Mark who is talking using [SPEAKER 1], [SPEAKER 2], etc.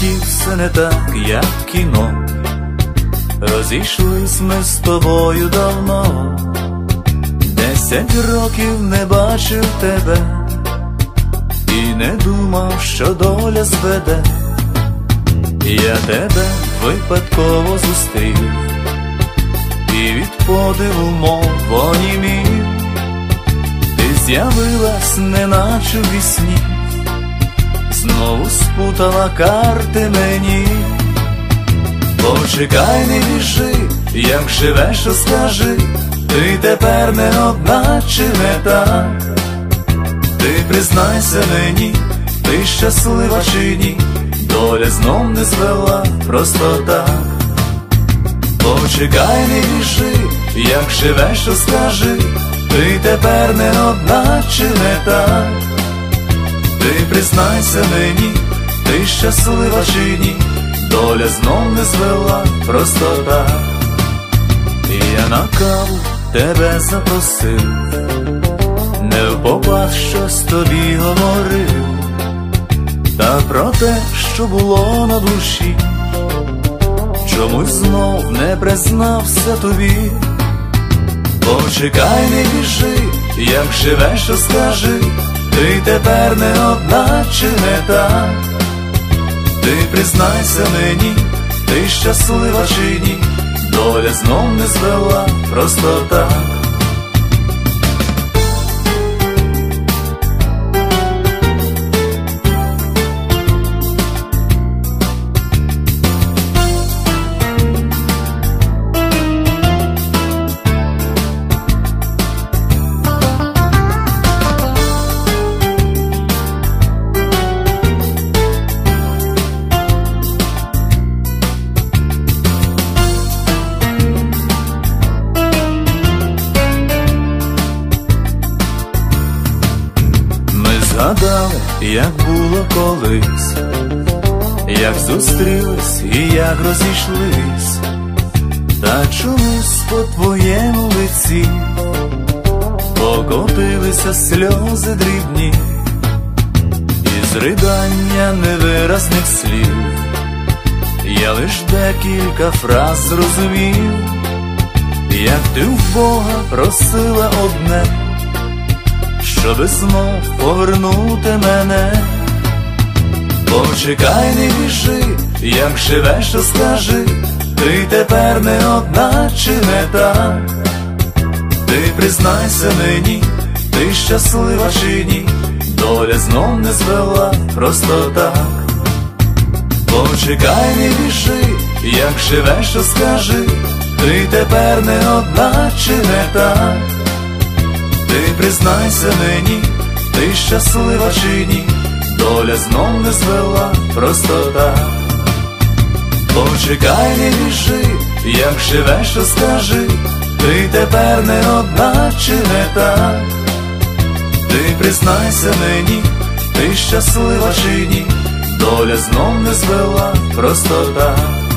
[SPEAKER 1] житті все не так, як кіно. Розійшлись ми з тобою давно, десять років не бачив тебе і не думав, що доля зведе. Я тебе випадково зустрів, і від подиву мов онімів, ти з'явилась, неначе вісні, знову спутала карти мені. Почекай, не біжи, як живеш, скажи, ти тепер не одна чи не так, ти признайся мені, ти щаслива чи ні, доля знов не звела просто так. Почекай, не біжи, як живеш, скажи, ти тепер не одна чи не так, ти признайся мені, ти щаслива чи ні доля знов не звела просто так, І я на каву тебе запросив, не в попад щось тобі говорив, та про те, що було на душі, чомусь знов не признався тобі. Почекай, не біжи, як живеш, скажи, ти тепер не одна чи не так признайся мені, ти щаслива чи ні, доля знов не звела просто так. Як було колись, як зустрілись і як розійшлись, та чомусь по твоєму лиці покотилися сльози дрібні, із ридання невиразних слів, я лиш декілька фраз зрозумів, як ти в Бога просила одне щоби знов повернути мене, почекай, не біжи, як живеш, скажи, ти тепер не одна чи не так, ти признайся мені, ти щаслива чи ні, доля знов не звела просто так. Почекай, не біжи, як живеш, скажи, ти тепер не одна чи не так. Признайся мені, ти щаслива чи ні, доля знов не звела просто так. Почекай, не біжи, як живеш, скажи, ти тепер не одна чи не так. Ти признайся мені, ти щаслива чи ні, доля знов не звела просто так.